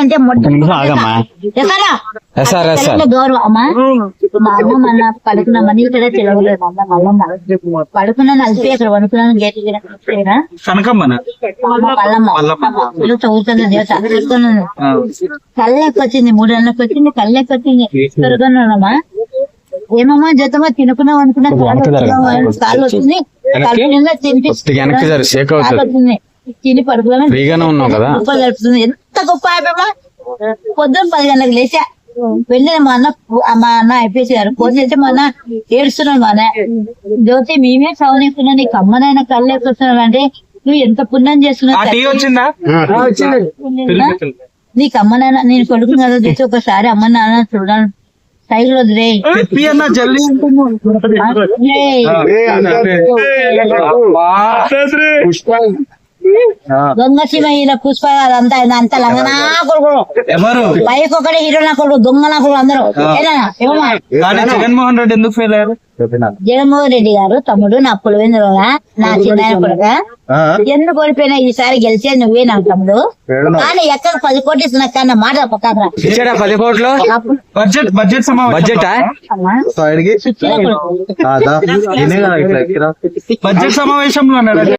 అంటే మొట్ట నిమిషం ఆగమ్మా. ఎసరా? SR, SR. తెలంగాణ గౌరవం అమ్మా. మా అమ్మ మన పడుకున్నామని ఇక్కడ అక్కడ పడుకున్నాను గేట్ దేవత కళ్ళకి వచ్చింది మూడు నెలలకు వచ్చింది కళ్ళకి వచ్చింది పెరుగుతున్నానమ్మా ఏమమ్మా జతమా తినుకున్నాం అనుకున్నా కాళ్ళు జరగ. వచ్చింది, కాళ్ళు తినిపి తిని పడుకున్నాను ఫ్రీగానే ఉన్నావు కదా? గొప్ప గడుపుతుంది ఎంత గొప్ప అయిపోయా పొద్దున్న పది గంటలకు లేచా. వెళ్ళిన మా అన్న మా అన్న అయిపోయి గారు ఫోన్ చేస్తే మా అన్న ఏడుస్తున్నాడు మా అన్న. జ్యోతి మేమే సవనిస్తున్నా నీకు అమ్మనైనా కళ్ళు ఎక్కుతున్నాడు అంటే నువ్వు ఎంత పుణ్యం ఆ టీ చేస్తున్నావు వచ్చిందా? నీకు అమ్మనైనా నేను కొడుకు కదా చూసి ఒకసారి అమ్మ నాన్న చూడాలి. సైకిల్ వదిలే దొంగ సీమ ఈయన పుష్ప అదంతా అంత లంగనా కొడుకు ఎవరు? పైకి ఒకటే హీరో నా కొడుకు దొంగ నా కొడుకు అందరూ. కానీ జగన్మోహన్ రెడ్డి ఎందుకు ఫెయిల్ అయ్యారు? జగన్మోహన్ రెడ్డి గారు తమ్ముడు నా పులివేంద్రగా నా చిన్న కొడుక? ఎందుకు ఓడిపోయినా ఈసారి గెలిచే నువ్వే నా తమ్ముడు? కానీ ఎక్కడ పది కోట్లు ఇస్తున్నా కన్నా మాట పక్కన. ఇచ్చాడా పది కోట్లు? బడ్జెట్ బడ్జెట్ సమావేశం. బడ్జెట్? బడ్జెట్ సమావేశంలో అన్నాడు.